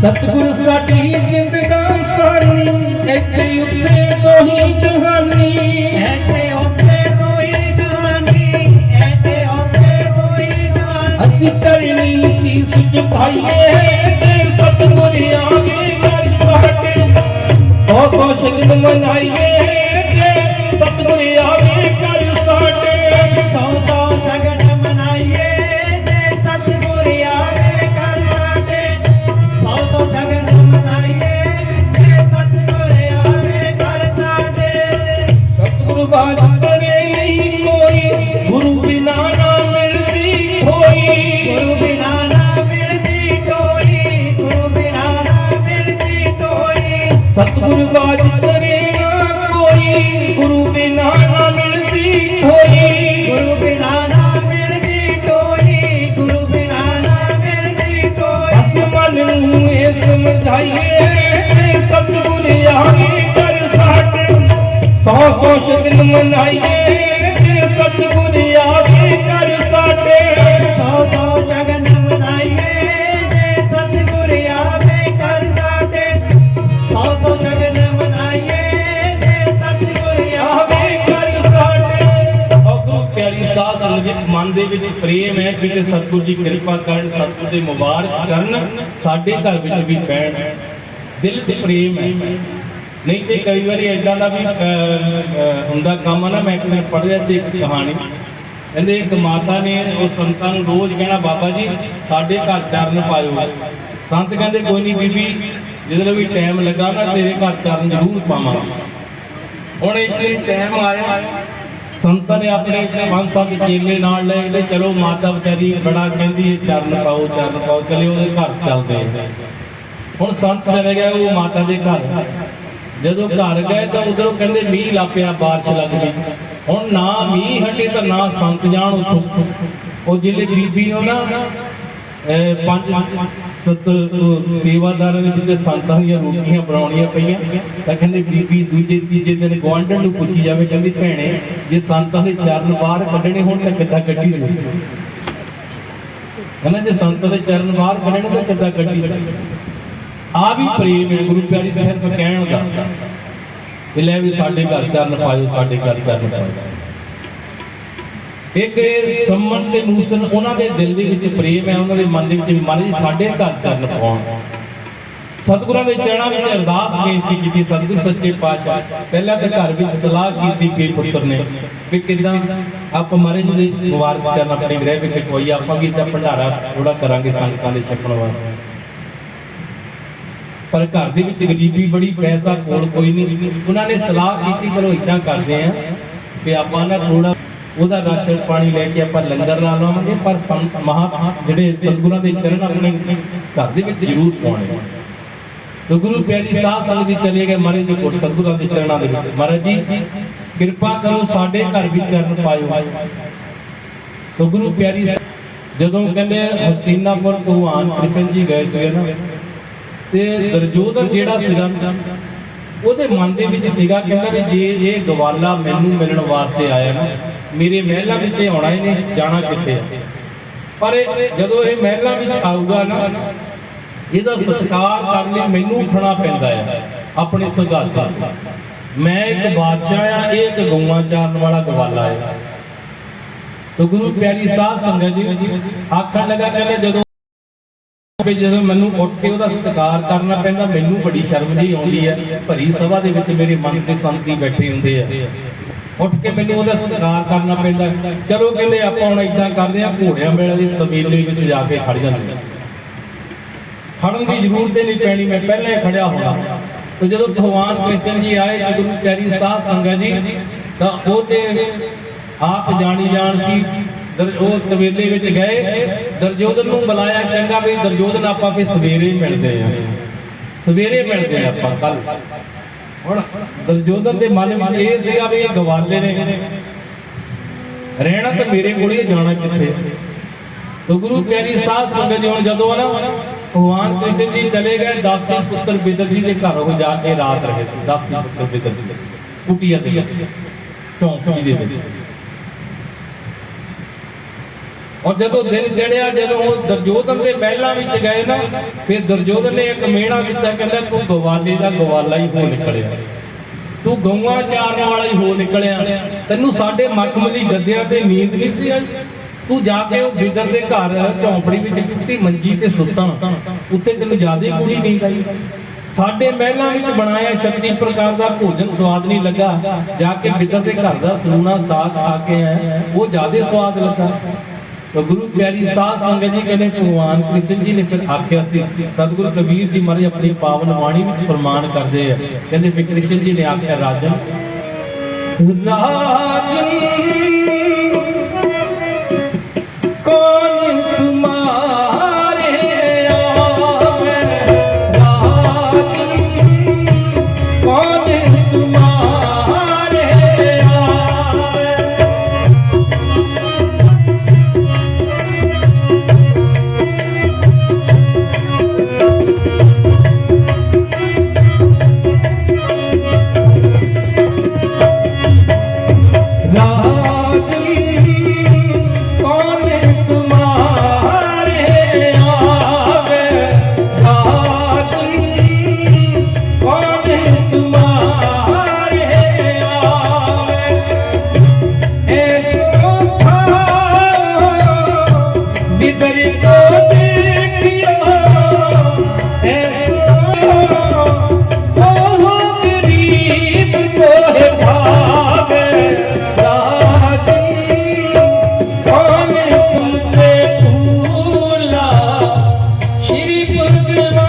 ਸਤਿਗੁਰ ਸਾਡੀ ਜ਼ਿੰਦਗਾਂ ਸਾਰੀ ਇੱਥੇ ਉੱਤੇ ਤੋਹੀ ਜਹਾਨੀ ਐਸੇ ਉੱਤੇ ਕੋਈ ਜਵਾਨੀ ਐਸੇ ਉੱਤੇ ਕੋਈ ਜਵਾਨੀ। ਅਸੀਂ ਚਰਣੀ ਸੀਸ ਝੁਕਾਈਏ ਤੇ ਸਤਿਗੁਰ ਆਵੇ ਸਾਡੇ ਬਹੁਤ ਬਹੁਤ ਸ਼ਗਨ ਮਨਾਈਏ। ਸੌ ਸੌ ਸ਼ਗਨ ਮਨਾਈਏ ਤੇ ਸਤਿਗੁਰ ਆਵੇ ਕਰ ਸਾਡੇ। ਸੌ ਸੌ ਜਗਨ ਮਨਾਈਏ ਜੇ ਸਤਿਗੁਰ ਆਵੇ ਕਰ ਸਾਡੇ। ਸੌ ਸੌ ਜਗਨ ਮਨਾਈਏ ਜੇ ਸਤਿਗੁਰ ਆਵੇ ਕਰ ਸਾਡੇ। ਗੁਰੂ ਪਿਆਰੀ ਸਾਧ ਸੰਗਤ ਜੀ ਮਨ ਦੇ ਵਿੱਚ ਪ੍ਰੇਮ ਹੈ ਕਿ ਸਤਿਗੁਰ ਜੀ ਕਿਰਪਾ ਕਰਨ ਸਤਿਗੁਰ ਦੇ ਮੁਬਾਰਕ ਕਰਨ ਸਾਡੇ ਘਰ ਵਿੱਚ ਵੀ ਪੈਣ। ਦਿਲ 'ਚ ਪ੍ਰੇਮ ਹੈ। ਨਹੀਂ ਤੇ ਕਈ ਵਾਰੀ ਇਦਾਂ ਦਾ ਵੀ ਹੁੰਦਾ ਕੰਮ ਆ ਨਾ, ਮੈਂ ਇੱਕ ਦਿਨ ਪੜ੍ਹ ਰਿਹਾ ਸੀ ਇੱਕ ਕਹਾਣੀ। ਕਹਿੰਦੇ ਇੱਕ ਮਾਤਾ ਨੇ ਉਹ ਸੰਤਾਂ ਨੂੰ ਰੋਜ਼ ਕਹਿਣਾ, ਬਾਬਾ ਜੀ, ਸਾਡੇ ਘਰ ਚਰਨ ਪਾਇਓ। ਸੰਤ ਕਹਿੰਦੇ, ਕੋਈ ਨਹੀਂ ਬੀਬੀ, ਜਦੋਂ ਵੀ ਟਾਈਮ ਲੱਗਾ ਮੈਂ ਤੇਰੇ ਘਰ ਚਰਨ ਜ਼ਰੂਰ ਪਾਵਾਂ ਹੁਣ ਇੱਕ ਦਿਨ ਟਾਈਮ ਆਇਆ, ਸੰਤਾਂ ਨੇ ਆਪਣੇ ਪੰਜ ਸੱਤ ਚੇਲੇ ਨਾਲ ਲਏ ਤੇ ਚਲੋ ਮਾਤਾ ਵਿਚਾਰੀ ਬੜਾ ਕਹਿੰਦੀ ਹੈ ਚਰਨ ਪਾਓ ਚਰਨ ਪਾਓ, ਚਲੇ ਉਹਦੇ ਘਰ ਚੱਲਦੇ ਹੁਣ ਸੰਤ ਚਲੇ ਗਏ, ਉਹ ਮਾਤਾ ਦੇ ਘਰ। ਜਦੋਂ ਘਰ ਗਏ ਤਾਂ ਉਧਰੋਂ ਕਹਿੰਦੇ ਮੀਂਹ ਲਾਪਿਆ ਬਾਰਿਸ਼ ਲੱਗ ਗਈ। ਹੁਣ ਨਾ ਮੀਂਹ ਹਟੇ ਤਾਂ ਨਾ ਸੰਤ ਜਾਣ ਉੱਥੋਂ। ਉਹ ਜਿਹੜੇ ਬੀਬੀ ਨੂੰ ਨਾ ਪੰਜ ਸੱਤ ਸੇਵਾਦਾਰਾਂ ਦੇ ਵਿੱਚ ਸੰਤਾਂ ਦੀਆਂ ਰੋਟੀਆਂ ਬਣਾਉਣੀਆਂ ਪਈਆਂ। ਤਾਂ ਕਹਿੰਦੇ ਬੀਬੀ ਦੂਜੇ ਤੀਜੇ ਦਿਨ ਗਵਾਂਢਣ ਨੂੰ ਪੁੱਛੀ ਜਾਵੇ, ਕਹਿੰਦੀ ਭੈਣੇ, ਜੇ ਸੰਤਾਂ ਦੇ ਚਰਨ ਬਾਹਰ ਕੱਢਣੇ ਹੋਣ ਤਾਂ ਕਿੱਦਾਂ ਕੱਢੀ ਹੋਵੇ ਕਹਿੰਦਾ ਜੇ ਸੰਤਾਂ ਦੇ ਚਰਨ ਬਾਹਰ ਕੱਢਣੇ ਤਾਂ ਕਿੱਦਾਂ ਕੱਢੀ ਹੋਵੇ ਆ ਵੀ ਪ੍ਰੇਮ ਹੈ, ਗੁਰੂ ਪਿਆਰੀ ਸਿਰਫ ਕਹਿਣ ਦਾ। ਕਿ ਲੈ ਵੀ ਸਾਡੇ ਘਰ ਚਰਨ ਪਾਇਓ, ਸਾਡੇ ਘਰ ਚਰਨ ਪਾਇਓ। ਇੱਕ ਇਹ ਸੰਮਨ ਤੇ ਨੂਸਨ ਉਹਨਾਂ ਦੇ ਦਿਲ ਦੇ ਵਿੱਚ ਪ੍ਰੇਮ ਹੈ, ਉਹਨਾਂ ਦੇ ਮਨ ਦੇ ਵਿੱਚ ਵੀ ਜੀ ਸਾਡੇ ਘਰ ਚਰਨ ਪਾਉਣ। ਸਤਿਗੁਰਾਂ ਦੇ ਚਰਨਾਂ ਵਿੱਚ ਅਰਦਾਸ ਬੇਨਤੀ ਕੀਤੀ, ਸਤਿਗੁਰ ਸੱਚੇ ਪਾਤਸ਼ਾਹ, ਪਹਿਲਾਂ ਤਾਂ ਘਰ ਵਿੱਚ ਸਲਾਹ ਕੀਤੀ ਪੀ ਪੁੱਤਰ ਨੇ, ਵੀ ਕਿਦਾਂ ਆਪ ਮਹਾਰਾਜ ਦੇ ਮੁਬਾਰਕ ਚਰਨ ਆਪਣੇ ਗ੍ਰਹਿ ਵਿੱਚ ਕੋਈ ਆਪਾਂ ਵੀ ਤਾਂ ਭੰਡਾਰਾ ਥੋੜਾ ਕਰਾਂਗੇ ਸੰਗਤਾਂ ਦੇ ਛਕਣ ਵਾਸਤੇ। ਪਰ ਘਰ ਦੇ ਵਿੱਚ ਗਰੀਬੀ ਬੜੀ, ਪੈਸਾ ਕੋਲ ਕੋਈ ਨਹੀਂ। ਉਹਨਾਂ ਨੇ ਸਲਾਹ ਕੀਤੀ, ਚਲੋ ਇਦਾਂ ਕਰਦੇ ਆ ਵੀ ਆਪਾਂ ਨਾ ਥੋੜਾ ਉਹਦਾ ਰਾਸ਼ਨ ਪਾਣੀ ਲੈ ਕੇ ਆਪਾਂ ਲੰਗਰ ਲਾ ਲਵਾਂਗੇ, ਪਰ ਸੰਤ ਮਹਾ, ਜਿਹੜੇ ਸਤਿਗੁਰਾਂ ਦੇ ਚਰਨ ਆਪਣੇ ਘਰ ਦੇ ਵਿੱਚ ਜ਼ਰੂਰ ਪਾਉਣੇ ਤੇ ਗੁਰੂ ਪਿਆਰੀ ਸਾਧ ਸੰਗਤ ਜੀ ਚਲੇ ਗਏ ਮਹਾਰਾਜ ਦੇ ਕੋਲ, ਸਤਿਗੁਰਾਂ ਦੇ ਚਰਨਾਂ ਦੇ ਵਿੱਚ। ਮਹਾਰਾਜ ਜੀ, ਕਿਰਪਾ ਕਰੋ ਸਾਡੇ ਘਰ ਵੀ ਚਰਨ ਪਾਇਓ। ਤੇ ਗੁਰੂ ਪਿਆਰੀ ਜਦੋਂ ਕਹਿੰਦੇ ਹਸਤੀਨਾਪੁਰ ਭਗਵਾਨ ਕ੍ਰਿਸ਼ਨ ਜੀ ਗਏ ਸੀਗੇ ਨਾ ਤੇ ਦਰਜੋਧਨ ਜਿਹੜਾ ਸੀਗਾ, ਉਹਦੇ ਮਨ ਦੇ ਵਿੱਚ ਸੀਗਾ ਕਹਿੰਦਾ ਵੀ ਜੇ ਇਹ ਗਵਾਲਾ ਮੈਨੂੰ ਮਿਲਣ ਵਾਸਤੇ ਆਇਆ ਨਾ, ਮੇਰੇ ਮਹਿਲਾਂ ਵਿੱਚ ਆਉਣਾ ਹੀ ਨਹੀਂ ਜਾਣਾ ਕਿੱਥੇ ਆ? ਪਰ ਇਹ- ਜਦੋਂ ਇਹ ਮਹਿਲਾਂ ਵਿੱਚ ਆਊਗਾ ਨਾ, ਇਹਦਾ ਸਤਿਕਾਰ ਕਰਨ ਲਈ ਮੈਨੂੰ ਉੱਠਣਾ ਪੈਂਦਾ ਹੈ ਆਪਣੇ ਸੰਘਰਸ਼ ਤੋਂ ਮੈਂ ਇੱਕ ਬਾਦਸ਼ਾਹ ਆ, ਇਹ ਇੱਕ ਗਊਆਂ ਚਾਰਨ ਵਾਲਾ ਗਵਾਲਾ ਹੈ ਤੇ ਗੁਰੂ ਪਿਆਰੀ ਸਾਧ ਸੰਗਤ ਜੀ ਆਖਣ ਲੱਗਾ, ਕਹਿੰਦੇ ਜਦੋਂ ਵੀ ਜਦੋਂ ਮੈਨੂੰ ਉੱਠ ਕੇ ਉਹਦਾ ਸਤਿਕਾਰ ਕਰਨਾ ਪੈਂਦਾ, ਮੈਨੂੰ ਬੜੀ ਸ਼ਰਮ ਜਿਹੀ ਆਉਂਦੀ ਹੈ। ਭਰੀ ਸਭਾ ਦੇ ਵਿੱਚ ਮੇਰੇ ਮਨ ਦੇ ਸੰਤੀ ਬੈਠੇ ਹੁੰਦੇ ਆ। ਉੱਠ ਕੇ ਮੈਨੂੰ ਉਹਦਾ ਸਤਿਕਾਰ ਕਰਨਾ ਪੈਂਦਾ। ਚਲੋ ਕਹਿੰਦੇ ਆਪਾਂ ਹੁਣ ਇਦਾਂ ਕਰਦੇ ਆ ਘੋੜਿਆਂ ਮੇਲੇ ਦੀ ਤਬੀਲੇ ਵਿੱਚ ਜਾ ਕੇ ਖੜ ਜਾਂਦੇ ਖੜਨ ਦੀ ਜ਼ਰੂਰਤ ਹੀ ਨਹੀਂ ਪੈਣੀ, ਮੈਂ ਪਹਿਲਾਂ ਹੀ ਖੜਿਆ ਹੋਣਾ। ਤੇ ਜਦੋਂ ਭਗਵਾਨ ਕ੍ਰਿਸ਼ਨ ਜੀ ਆਏ ਤੇ ਗੁਰੂ ਪਿਆਰੀ ਸਾਧ ਸੰਗਤ ਜੀ, ਤਾਂ ਉਹ ਤੇ ਆਪ ਜਾਣੀ ਜਾਣ ਸੀ। ਉਹ ਤਵੇਲੇ ਵਿੱਚ ਗਏ। ਦਰਜੋਧਨ ਨੂੰ ਬੁਲਾਇਆ ਚੰਗਾ ਵੀ ਦਰਜੋਧਨ ਆਪਾਂ ਫੇ ਸਵੇਰੇ ਮਿਲਦੇ ਆ ਸਵੇਰੇ ਮਿਲਦੇ ਆ ਆਪਾਂ ਕੱਲ। ਹੁਣ ਦਰਜੋਧਨ ਦੇ ਮਨ ਵਿੱਚ ਇਹ ਸੀਗਾ ਵੀ ਇਹ ਗਵਾਲੇ ਨੇ। ਰਹਿਣਾ ਤਾਂ ਮੇਰੇ ਕੋਲ ਹੀ ਜਾਣਾ ਕਿੱਥੇ? ਤੋ ਗੁਰੂ ਪਿਆਰੀ ਸਾਧ ਸੰਗਤ ਜੀ ਹੁਣ ਜਦੋਂ ਨਾ ਭਗਵਾਨ ਕ੍ਰਿਸ਼ਨ ਜੀ ਚਲੇ ਗਏ, ਦਾਸੀ ਪੁੱਤਰ ਬਿਦਰ ਜੀ ਦੇ ਘਰ ਉਹ ਜਾ ਕੇ ਰਾਤ ਰਹੇ ਸੀ। ਦਾਸੀ ਪੁੱਤਰ ਬਿਦਰ ਜੀ ਕੁਟੀਆ ਦੇ ਚੌਂਕੀ ਦੇ ਵਿੱਚ। ਔਰ ਜਦੋਂ ਦਿਨ ਚੜਿਆ, ਜਦੋਂ ਉਹ ਦਰਜੋਧਨ ਦੇ ਮਹਿਲਾਂ ਵਿੱਚ ਗਏ ਨਾ, ਫਿਰ ਦਰਜੋਧਨ ਨੇ ਇੱਕ ਮਿਹਣਾ ਦਿੱਤਾ, ਕਹਿੰਦਾ, ਤੂੰ ਗਵਾਲੇ ਦਾ ਗਵਾਲਾ ਹੀ ਹੋ ਨਿਕਲਿਆ। ਤੂੰ ਗਊਆਂ ਚਾਰਨ ਵਾਲਾ ਹੀ ਹੋ ਨਿਕਲਿਆ। ਤੈਨੂੰ ਸਾਡੇ ਮਖਮਲੀ ਗੱਦਿਆਂ ਤੇ ਨੀਂਦ ਨਹੀਂ ਸੀ ਆਈ? ਤੂੰ ਜਾ ਕੇ ਉਹ ਬਿਦਰ ਦੇ ਘਰ ਝੌਂਪੜੀ ਵਿੱਚ ਟੁੱਟੀ ਮੰਜੀ ਤੇ ਸੁੱਤਾ ਉੱਥੇ ਤੈਨੂੰ ਜਿਆਦੇ ਗੂੜੀ ਨੀਂਦ ਆਈ। ਸਾਡੇ ਮਹਿਲਾਂ ਵਿੱਚ ਬਣਾਇਆ 36 ਪ੍ਰਕਾਰ ਦਾ ਭੋਜਨ ਸਵਾਦ ਨਹੀਂ ਲੱਗਾ। ਜਾ ਕੇ ਬਿਦਰ ਦੇ ਘਰ ਦਾ ਸੋਨਾ ਸਾਗ ਖਾ ਕੇ ਆਇਆ। ਉਹ ਜ਼ਿਆਦਾ ਸਵਾਦ ਲੱਗਾ। ਤਾਂ ਗੁਰੂ ਪਿਆਰੀ ਸਾਧ ਸੰਗਤ ਜੀ ਕਹਿੰਦੇ ਭਗਵਾਨ ਕ੍ਰਿਸ਼ਨ ਜੀ ਨੇ ਫਿਰ ਆਖਿਆ ਸੀ, ਸਤਿਗੁਰੂ ਕਬੀਰ ਜੀ ਮਹਾਰਾਜ ਆਪਣੀ ਪਾਵਨ ਬਾਣੀ ਵਿੱਚ ਫਰਮਾਨ ਕਰਦੇ ਆ। ਕਹਿੰਦੇ ਵੀ ਕ੍ਰਿਸ਼ਨ ਜੀ ਨੇ ਆਖਿਆ, ਰਾਜਨ ਰਾਜਨ work